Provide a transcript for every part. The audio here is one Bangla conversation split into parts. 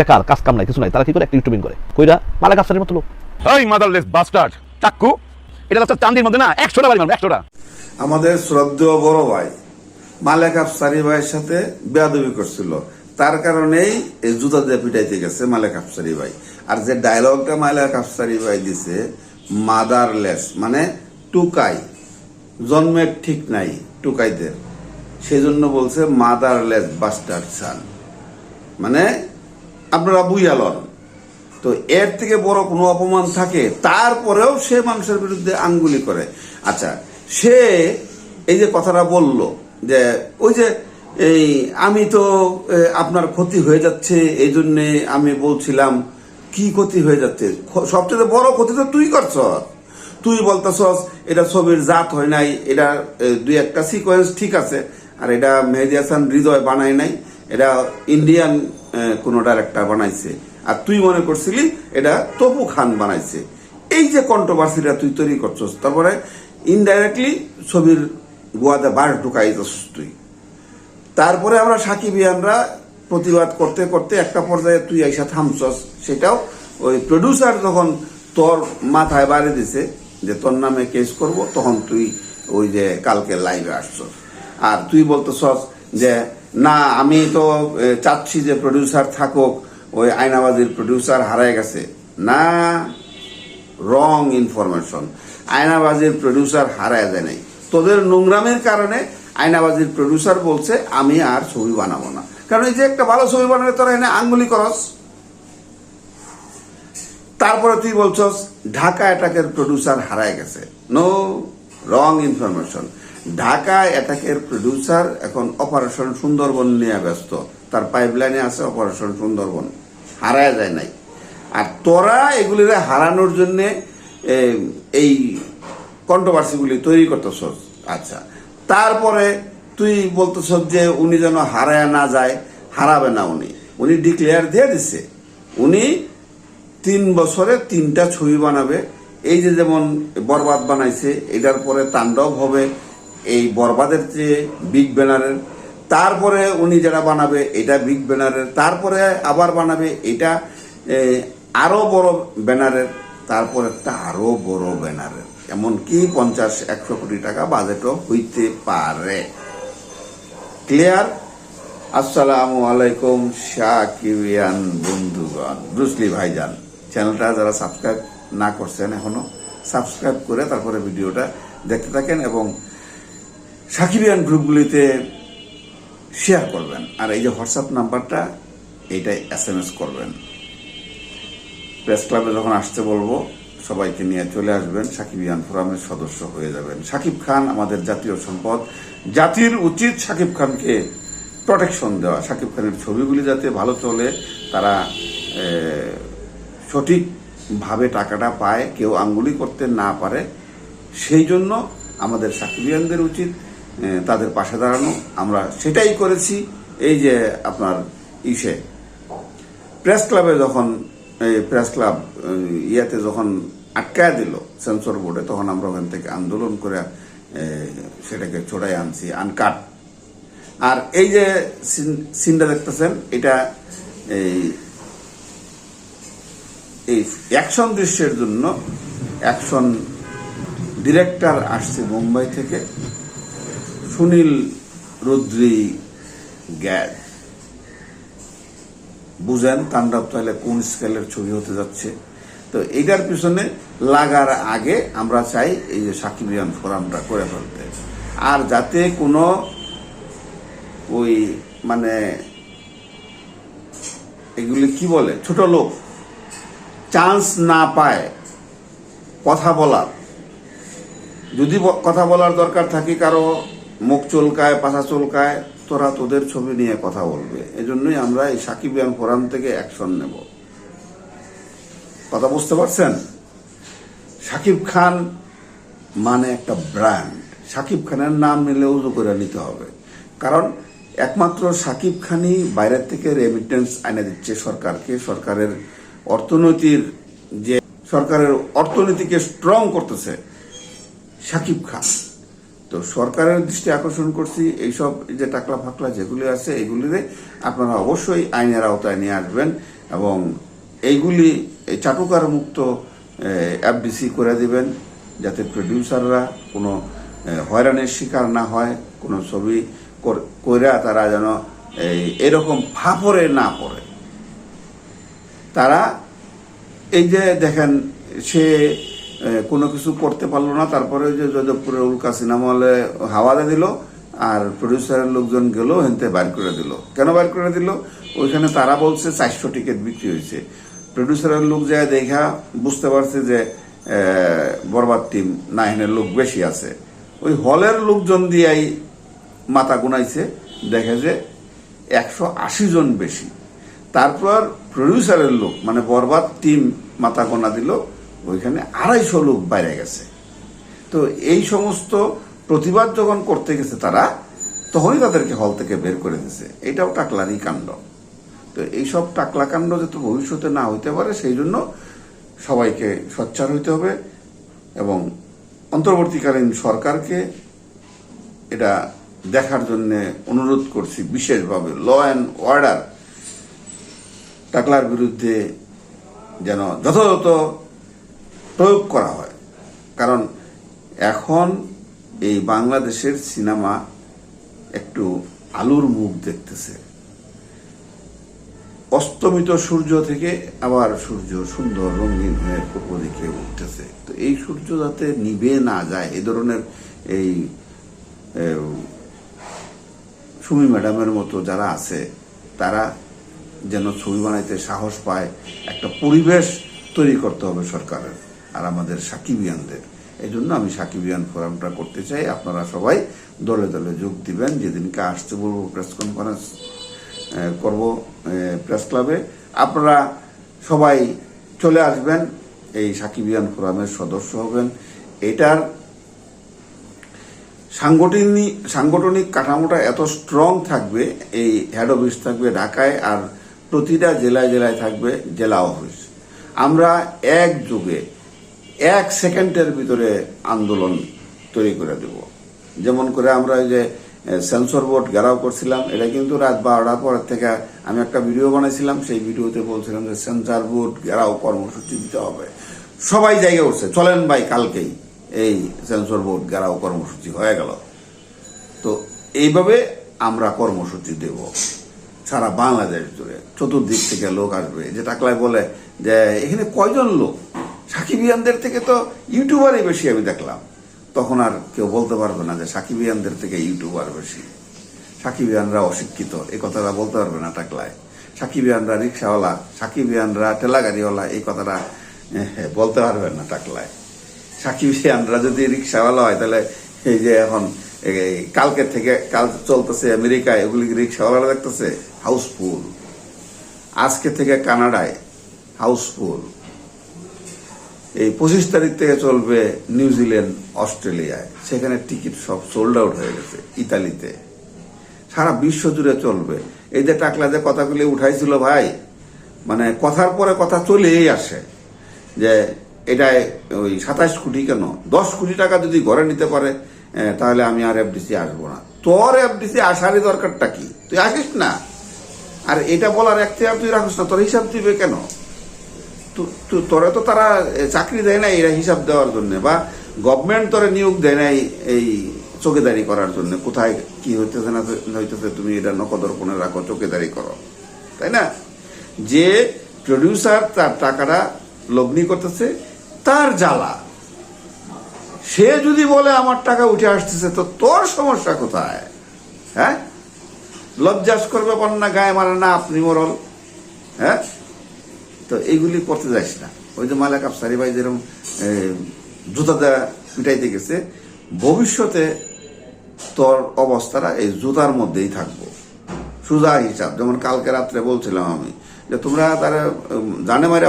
বেকার কাজ কাম নাই কিছু নাই তারা কি করে? একটা ইউটিউবিং করে। কইরা মালা কাপসারের মতো লোক। ওই মাদারলেস বাস্টার্ড চাক্কু এটা তো চান্দির মধ্যে না একশোটা বাড়ি মারবো একশোটা। আমাদের শ্রদ্ধেয় বড় ভাই মালেক আফসারি ভাইয়ের সাথে বেয়াদবি করছিল। তার কারণেই এই জুতা দিয়ে পিটাইতে গেছে মালেক আফসারি ভাই। আর যে ডায়লগটা মালেক আফসারি ভাই দিছে মাদারলেস মানে টুকাই জন্মের ঠিক নাই টুকাইদের। সেজন্য বলছে মাদারলেস বাস্টার্ড সান মানে আপনারা বুঝালন তো এর থেকে বড় কোনো অপমান থাকে, তারপরেও সে মানুষের বিরুদ্ধে আঙ্গুলি করে। আচ্ছা সে এই যে কথাটা বলল, যে ওই যে এই, আমি তো আপনার ক্ষতি হয়ে যাচ্ছে, এই জন্যে আমি বলছিলাম, কি ক্ষতি হয়ে যাচ্ছে? সবচেয়ে বড় ক্ষতি তো তুই করছ। তুই বলতেছস, এটা ছবির জাত হয় নাই, এটা দুই একটা সিকোয়েন্স ঠিক আছে, আর এটা মেহেদি হাসান হৃদয় বানায় নাই, এটা ইন্ডিয়ান কোনো ডাইরেক্টর বানাইছে। আর তুই মনে করছিলি এটা তপু খান বানাইছে। এই যে কন্ট্রোভার্সিটা তুই তৈরি করছস তারপরে ইনডাইরেক্টলি ছবির গোয়াতে বার ঢুকাইছস তুই। তারপরে আমরা সাকিবিয়ানরা প্রতিবাদ করতে করতে একটা পর্যায়ে তুই আইসা থামছস। সেটাও ওই প্রডিউসার যখন তোর মাথায় বাড়ি দিছে যে তোর নামে কেস করব, তখন তুই ওই যে কালকে লাইভে আসছস। আর তুই বলতেছস যে না, আমি তো চাচ্ছি যে প্রডিউসার থাকুক, ওই আয়নাবাজির প্রডিউসার হারায় গেছে। না রং ইনফরমেশন আয়নাবাজির প্রডিউসার হারায় যায় নাই। তোদের নোংরামের কারণে আয়নাবাজির প্রডিউসার বলছে, আমি আর ছবি বানাবো না। কারণ এই যে একটা ভালো ছবি বানালে তোরা এনে আঙ্গুলি করস। তারপরে তুই বলছস, ঢাকা অ্যাটাকের প্রডিউসার হারায় গেছে। নো রং ইনফরমেশন ঢাকা অ্যাটাকের প্রডিউসার এখন অপারেশন সুন্দরবন নিয়ে ব্যস্ত। তার পাইপলাইনে আছে অপারেশন সুন্দরবন। হারায় যায় নাই। আর তোরা এগুলিরে হারানোর জন্যে এই কন্ট্রোভার্সিগুলি তৈরি করতেছ আচ্ছা তারপরে তুই বলতেছ যে উনি যেন হারায় না যায়, হারাবে না উনি। উনি ডিক্লেয়ার দিয়ে দিছে। উনি তিন বছরে তিনটা ছবি বানাবে। এই যে যেমন বরবাদ বানাইছে, এটার পরে তাণ্ডব হবে। এই বরবাদের চেয়ে বিগ ব্যানারের তারপরে উনি যেটা বানাবে, এটা বিগ ব্যানারের তারপরে আবার বানাবে, এটা আরও বড় ব্যানারের তারপর একটা আরও বড় ব্যানারের এমনকি পঞ্চাশ, একশো কোটি টাকা বাজেটও হইতে পারে। ক্লিয়ার আসসালামু আলাইকুম, শাকিবিয়ান বন্ধুগণ। ব্রুসলি ভাইজান, চ্যানেলটা যারা সাবস্ক্রাইব না করছেন এখনও সাবস্ক্রাইব করে তারপরে ভিডিওটা দেখতে থাকেন এবং সাকিবিয়ান গ্রুপগুলিতে শেয়ার করবেন। আর এই যে হোয়াটসঅ্যাপ নাম্বারটা, এইটাই এস এম এস করবেন প্রেস ক্লাবে যখন আসতে বলব, সবাইকে নিয়ে চলে আসবেন। সাকিবিয়ান ফোরামের সদস্য হয়ে যাবেন। সাকিব খান আমাদের জাতীয় সম্পদ। জাতির উচিত সাকিব খানকে প্রোটেকশন দেওয়া। সাকিব খানের ছবিগুলি যাতে ভালো চলে, তারা সঠিকভাবে টাকাটা পায়। কেউ আঙ্গুলি করতে না পারে। সেই জন্য আমাদের সাকিবিয়ানদের উচিত তাদের পাশে দাঁড়ানো। আমরা সেটাই করেছি। এই যে আপনার ইসে। প্রেস ক্লাবে যখন এই প্রেস ক্লাব ইয়াতে যখন আটকায় দিল সেন্সর বোর্ডে, তখন আমরা ওখান থেকে আন্দোলন করে সেটাকে ছড়াই আনছি, আনকাট। আর এই যে সিন- সিনটা দেখতেছেন, এটা এই এই অ্যাকশন দৃশ্যের জন্য অ্যাকশন ডিরেক্টর আসছে মুম্বাই থেকে। সুনীল রুদ্রি গ্যাস বুঝেন তাণ্ডব তাহলে কোন স্কেলের ছবি হতে যাচ্ছে। তো এইটার পিছনে লাগার আগে আমরা চাই এই যে সাকিবিয়ান ফোরামটা করে ফেলতে। আর যাতে কোনো ওই মানে এগুলি কি বলে? ছোট লোক চান্স না পায় কথা বলার। যদি কথা বলার দরকার থাকে কারও মুখ চুলকায় পাশা চুলকায়, তোরা তোদের ছবি নিয়ে কথা বলবে। এজন্যই আমরা এই সাকিবিয়ান ফোরাম থেকে অ্যাকশন নেব। কথা বুঝতে পারছেন? সাকিব খান মানে একটা ব্র্যান্ড। সাকিব খানের নাম নিলে উজু করে নিতে হবে। কারণ একমাত্র সাকিব খানই বাইরের থেকে রেমিটেন্স আইনে দিচ্ছে সরকারকে। সরকারের অর্থনীতির যে সরকারের অর্থনীতিকে স্ট্রং করতেছে সাকিব খান। তো সরকারের দৃষ্টি আকর্ষণ করছি, এইসব যে টাকলা ফাকলা যেগুলি আছে, এগুলিরে আপনারা অবশ্যই আইনের আওতায় নিয়ে আসবেন এবং এইগুলি এই চাটুকার মুক্ত এফডিসি করে দিবেন যাতে প্রডিউসাররা কোনো হয়রানির শিকার না হয়, কোনো ছবি কইরা তারা যেন এই এরকম ফাফরে না পড়ে। তারা এই যে দেখেন, সে কোনো কিছু করতে পারল না। তারপরে যে যাদবপুরের উল্কা সিনেমা হলে হাওয়াতে দিল আর প্রডিউসারের লোকজন গেল, হেনতে বাইর করে দিল। কেন বাইর করে দিল? ওইখানে তারা বলছে চারশো টিকিট বিক্রি হয়েছে। প্রডিউসারের লোক যায় দেখা, বুঝতে পারছে যে বরবাদ টিম নাইনের লোক বেশি আছে। ওই হলের লোকজন দিয়াই মাথা গুনাইছে, দেখে যে একশো আশি জন বেশি। তারপর প্রডিউসারের লোক মানে বরবাদ টিম মাথা গোনা দিল। ওইখানে আড়াইশো লোক বাইরে গেছে। তো এই সমস্ত প্রতিবাদ যখন করতে গেছে তারা, তখনই তাদেরকে হল থেকে বের করে দিয়েছে। এটাও টাকলারই কাণ্ড। তো এইসব টাকলা কাণ্ড যাতে ভবিষ্যতে না হইতে পারে, সেই জন্য সবাইকে সোচ্চার হইতে হবে এবং অন্তর্বর্তীকালীন সরকারকে এটা দেখার জন্য অনুরোধ করছি বিশেষভাবে। ল অ্যান্ড অর্ডার টাকলার বিরুদ্ধে যেন যথাযথ প্রয়োগ করা হয়। কারণ এখন এই বাংলাদেশের সিনেমা একটু আলুর মুখ দেখতেছে। অস্তমিত সূর্য থেকে আবার সূর্য সুন্দর রঙিন হয়ে পূর্ব দিকে উঠতেছে। তো এই সূর্য যাতে নিভে না যায় এই ধরনের এই সুমি ম্যাডামের মতো যারা আছে, তারা যেন ছবি বানাইতে সাহস পায়, একটা পরিবেশ তৈরি করতে হবে সরকারের। আর আমাদের সাকিবিয়ানদের। এই জন্য আমি সাকিবিয়ান ফোরামটা করতে চাই। আপনারা সবাই দলে দলে যোগ দিবেন। যেদিনকে আসতে বলব প্রেস কনফারেন্স করব প্রেস ক্লাবে আপনারা সবাই চলে আসবেন। এই সাকিবিয়ান ফোরামের সদস্য হবেন। এটার সাংগঠনিক সাংগঠনিক কাঠামোটা এত স্ট্রং থাকবে, এই হেড অফিস থাকবে ঢাকায় আর প্রতিটা জেলায় জেলায় থাকবে জেলা অফিস আমরা এক যুগে এক সেকেন্ডের ভিতরে আন্দোলন তৈরি করে দেব। যেমন করে আমরা যে সেন্সর বোর্ড ঘেরাও করছিলাম, এটা কিন্তু রাত বারোটার পর থেকে আমি একটা ভিডিও বানাইছিলাম, সেই ভিডিওতে বলছিলাম যে সেন্সর বোর্ড ঘেরাও কর্মসূচি দিতে হবে। সবাই জায়গা উঠছে চলেন ভাই কালকেই এই সেন্সর বোর্ড ঘেরাও কর্মসূচি হয়ে গেল। তো এইভাবে আমরা কর্মসূচি দেব সারা বাংলাদেশ জুড়ে। চতুর্দিক থেকে লোক আসবে, যে টাকলায় বলে যে, এখানে কয়জন লোক? সাকিবিয়ানদের থেকে তো ইউটিউবারই বেশি আমি দেখলাম। তখন আর কেউ বলতে পারবে না যে সাকিবিয়ানদের থেকে ইউটিউবার বেশি। সাকিবিয়ানরা অশিক্ষিত এই কথাটা বলতে পারবে না টাকলায়। সাকিবিয়ানরা রিক্সাওয়ালা সাকিবিয়ানরা ঠেলাগাড়িওয়ালা এই কথাটা এ, বলতে পারবেন না টাকলায়। সাকিবিয়ানরা যদি রিক্সাওয়ালা হয় তাহলে এই যে এখন কালকে থেকে কাল চলতেছে আমেরিকায় ওগুলি রিক্সাওয়ালা দেখতেছে? হাউসফুল। আজকে থেকে কানাডায় হাউসফুল। এই পঁচিশ তারিখ থেকে চলবে নিউজিল্যান্ড অস্ট্রেলিয়ায়। সেখানে টিকিট সব সোল্ড আউট হয়ে গেছে, ইতালিতে। সারা বিশ্ব জুড়ে চলবে। এই যে টাকলা যে কথাগুলি উঠাইছিল ভাই মানে কথার পরে কথা চলেই আসে যে এটাই ওই সাতাশ কোটি কেন? দশ কোটি টাকা যদি ঘরে নিতে পারে তাহলে আমি আর এফডিসি আসব না। তোর এফডিসি আসারই দরকারটা কি? তুই আসিস না? আর এটা বলার এখতিয়ার তুই রাখিস না, তোর হিসাব দিবে কেন? তোরে তো তারা চাকরি দেয় না এরা হিসাব দেওয়ার জন্য, বা গভর্নমেন্ট তোরে নিয়োগ দেয় নাই এই চোখেদারি করার জন্য। কোথায় কি হইতেছে না হইতেছে তুমি এটা নকদর্পণে রাখো, চোখেদারি করো। তাই না? যে প্রডিউসার তার টাকাটা লগ্নি করতেছে, তার জ্বালা। সে যদি বলে আমার টাকা উঠে আসতেছে, তো তোর সমস্যা কোথায়? হ্যাঁ? লজ্জাস করবে না, গায়ে মারে না, আপনি মরল। হ্যাঁ? তো এইগুলি করতে যাইস না। ওই যে মালাক আফসারি ভাই যেরকম জুতা দেওয়া পিটাইতে গেছে, ভবিষ্যতে তোর অবস্থাটা এই জুতার মধ্যেই থাকব। সুজা হিসাব, যেমন কালকে রাত্রে বলছিলাম আমি, যে তোমরা তারা জানে মারে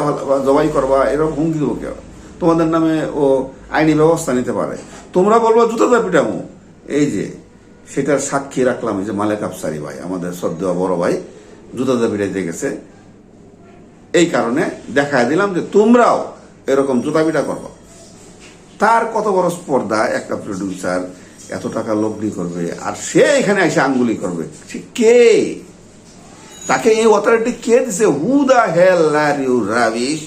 জবাই করবা, এরকম হুমকি দেবো কেউ? তোমাদের নামে ও আইনি ব্যবস্থা নিতে পারে। তোমরা বলব জুতা দেওয়া পিটামো। এই যে, সেটার সাক্ষী রাখলাম যে মালেক আফসারি ভাই, আমাদের শ্রদ্ধা বড় ভাই, জুতা দেওয়া পিটাইতে গেছে। এই কারণে দেখায় দিলাম যে তোমরাও এরকম জুতাপিটা করো। তার কত বড় স্পর্ধা, একটা প্রডিউসার এত টাকা লগ্নি করবে আর সে এখানে এসে আঙ্গুলি করবে। সে কে? তাকে এই অথরিটি কে দিছে? হু দা হেল আর ইউ রাবিশ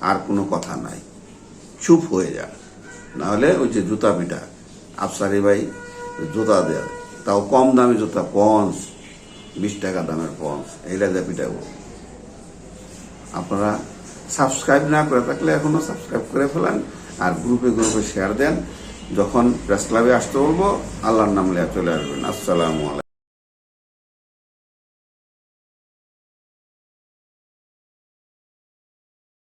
আর কোনো কথা নাই। চুপ হয়ে যা। নাহলে ওই যে জুতা পিটা আফসারি ভাই, জুতা দেয়। তাও কম দামি জুতা পঞ্চ বিশ টাকা দামের পঞ্চ এইটা দিয়ে পিটাবো। আপনারা সাবস্ক্রাইব না করে থাকলে এখনও সাবস্ক্রাইব করে ফেলেন আর গ্রুপে গ্রুপে শেয়ার দেন। যখন প্রেস ক্লাবে আসতে বলব, আল্লাহর নাম লিয়া চলে আসবেন। আসসালামু আলাইকুম।